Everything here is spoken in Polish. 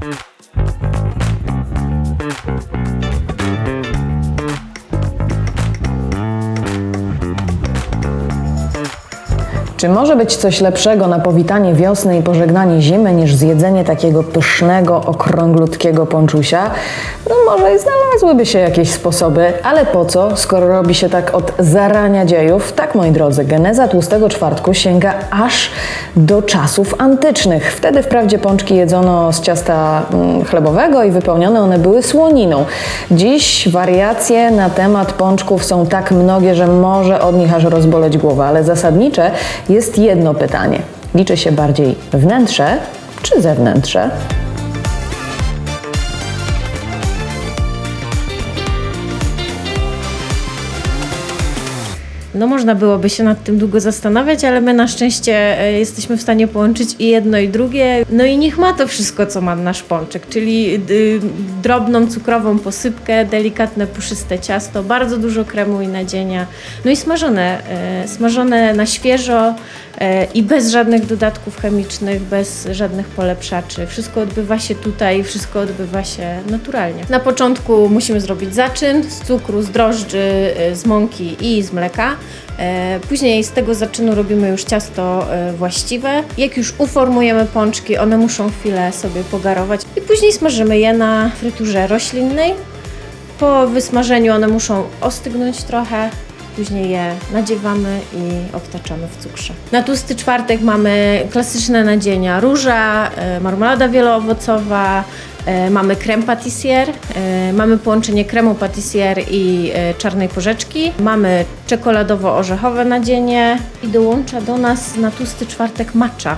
Mm. Czy może być coś lepszego na powitanie wiosny i pożegnanie zimy niż zjedzenie takiego pysznego, okrąglutkiego ponczusia? No może i znalazłyby się jakieś sposoby, ale po co, skoro robi się tak od zarania dziejów? Tak, moi drodzy, geneza tłustego czwartku sięga aż do czasów antycznych. Wtedy wprawdzie pączki jedzono z ciasta mm, chlebowego i wypełnione one były słoniną. Dziś wariacje na temat pączków są tak mnogie, że może od nich aż rozboleć głowa, ale zasadnicze jest jedno pytanie. Liczy się bardziej wnętrze czy zewnętrze? No można byłoby się nad tym długo zastanawiać, ale my na szczęście e, jesteśmy w stanie połączyć i jedno i drugie. No i niech ma to wszystko, co ma nasz pączek, czyli y, drobną cukrową posypkę, delikatne puszyste ciasto, bardzo dużo kremu i nadzienia, no i smażone, e, smażone na świeżo i bez żadnych dodatków chemicznych, bez żadnych polepszaczy. Wszystko odbywa się tutaj, wszystko odbywa się naturalnie. Na początku musimy zrobić zaczyn z cukru, z drożdży, e, z mąki i z mleka. E, Później z tego zaczynu robimy już ciasto e, właściwe. Jak już uformujemy pączki, one muszą chwilę sobie pogarować i później smażymy je na fryturze roślinnej. Po wysmażeniu one muszą ostygnąć trochę, później je nadziewamy i obtaczamy w cukrze. Na tłusty czwartek mamy klasyczne nadzienia róża, e, marmolada wieloowocowa, e, mamy creme patissier, e, mamy połączenie kremu patissier i czarnej porzeczki, mamy czekoladowo-orzechowe nadzienie i dołącza do nas na tłusty czwartek matcha.